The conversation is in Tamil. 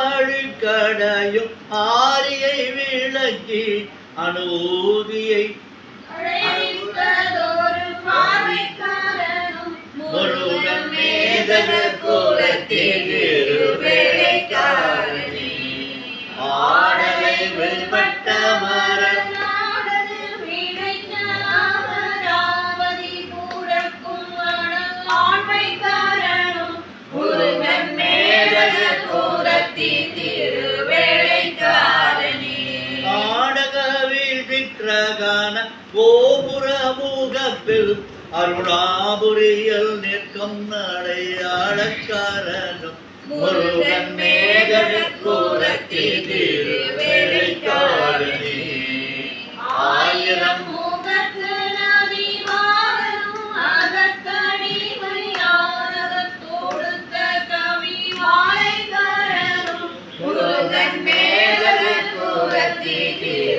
அழுக்கடையும் ஆரியை விளக்கி அனுபூதியை முருகன் மேதக கூலத்தில் ஆடலை விற்பனை விக்கிரகான கோபுரமுகப்பில் அருணாபுரியில் நிற்கும் நடையாளக்காரனும் முருகன் மேகூரத்தி திருவேலைக்காரணி ஆயிரம் Thank you.